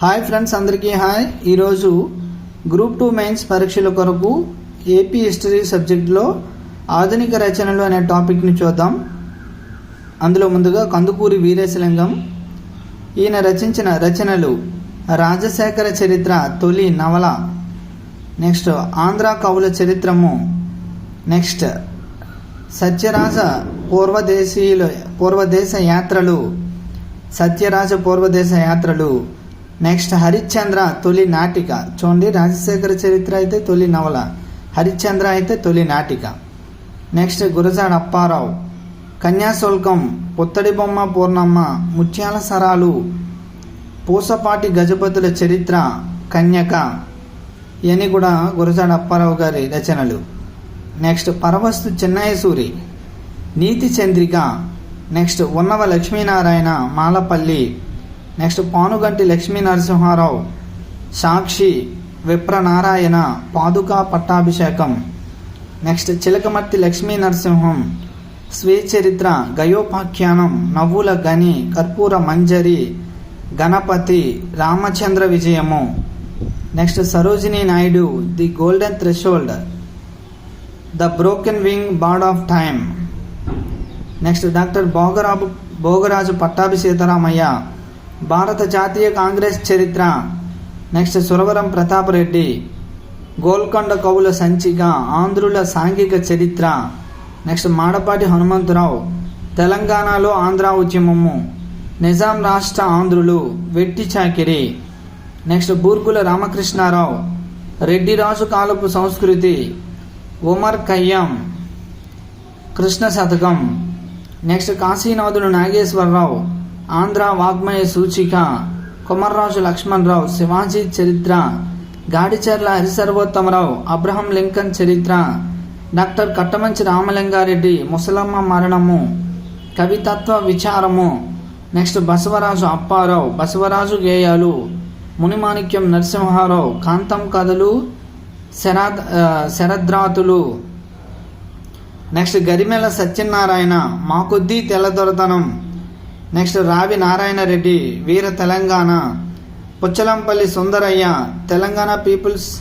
Hi friends అందరికీ hi. ఈరోజు group two mains పరీక్షల కొరకు ఏపీ హిస్టరీ సబ్జెక్ట్లో ఆధునిక రచనలు అనే టాపిక్ని చూద్దాం. అందులో ముందుగా కందుకూరి వీరేశలింగం ఈయన రచించిన రచనలు రాజశేఖర చరిత్ర తొలి నవల నెక్స్ట్ ఆంధ్ర కవుల చరిత్రము నెక్స్ట్ సత్యరాజ పూర్వదేశీయుల పూర్వదేశ యాత్రలు సత్యరాజ పూర్వదేశ యాత్రలు నెక్స్ట్ హరిశ్చంద్ర తొలి నాటిక. చూడండి రాజశేఖర చరిత్ర అయితే తొలి నవల. హరిశ్చంద్ర అయితే తొలి నాటిక. నెక్స్ట్ గురజాడ అప్పారావు. కన్యాశుల్కం పుత్తడి బొమ్మ పూర్ణమ్మ ముత్యాల సరాలు పూసపాటి గజపతుల చరిత్ర కన్యక ఇవన్నీ కూడా గురజాడ అప్పారావు గారి రచనలు. Next Paravastu Chinnayasuri Neeti Chandrika. Next Unnava Lakshminarayana Malapalli. Next Panuganti Lakshmi Narasimharao Sakshi Vipranarayana Paduka Pattabhishekam. Next Chilakamarti Lakshmi Narasimham స్వీచరిత్ర Gayopakhyanam నవ్వుల గని Karpura Manjari Ganapati Ramachandra Vijayamu. Next Sarojini Naidu the golden threshold the broken wing bird of time. Next doctor Bhogarabu Bhogaraju Pattabhi Sitaramayya Bharata Jatiya Congress చరిత్ర. Next Suravaram Pratap Reddy Golconda Kavula Sanchika ఆంధ్రుల సాంఘిక చరిత్ర. Next Madapati Hanumantharao. తెలంగాణలో ఆంధ్ర ఉద్యమము. నిజాం రాష్ట్ర ఆంధ్రులు వెట్టి చాకిరి. నెక్స్ట్ బూర్గుల రామకృష్ణారావు. రెడ్డి రాజు కాలపు సంస్కృతి. Omar Khayyam Krishna Shatakam. Next Kasinathudu Nageswararao. Andhra Vangmaya Suchika. Komarraju Lakshmanarao Shivaji చరిత్ర. గాడిచెర్ల హరిసర్వోత్తమరావు అబ్రహం లింకన్ చరిత్ర. డాక్టర్ కట్టమంచి రామలింగారెడ్డి ముసలమ్మ మరణము. కవితత్వ విచారము. నెక్స్ట్ బసవరాజు అప్పారావు బసవరాజు గేయాలు. మునిమాణిక్యం నరసింహారావు కాంతం కథలు శరద్ శరద్రాతులు. నెక్స్ట్ గరిమెల సత్యనారాయణ మా కొద్దీ తెల్లదొరతనం. Next Ravi Narayana Reddy Veera Telangana. Puchalapalli Sundarayya Telangana people's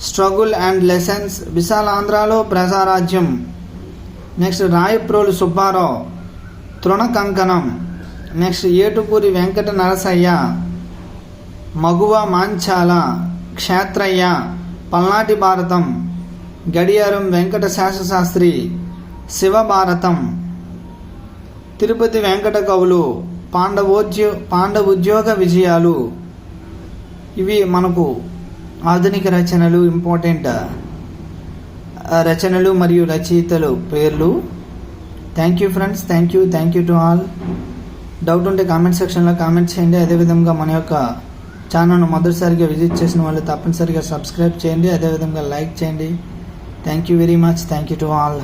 struggle and lessons విశాలాంధ్రలో Prajarajyam. Next Rayaprolu Subbarao Trina Kankanam next Etukuri Venkata Narasayya Maguva Manchala Kshetrayya Palnati Bharatam. గడియారం వెంకట శాస్త్రి శివభారతం తిరుపతి వెంకట కవులు పాండవోద్యో పాండవోద్యోగ విజయాలు. ఇవి మనకు ఆధునిక రచనలు ఇంపార్టెంట్ రచనలు మరియు రచయితలు పేర్లు. Thank you friends thank you thank you to all doubt ఉంటే కామెంట్ సెక్షన్లో కామెంట్ చేయండి. అదేవిధంగా మన యొక్క ఛానల్ను మొదటిసారిగా విజిట్ చేసిన వాళ్ళు తప్పనిసరిగా సబ్స్క్రైబ్ చేయండి. అదేవిధంగా లైక్ చేయండి. Thank you very much thank you to all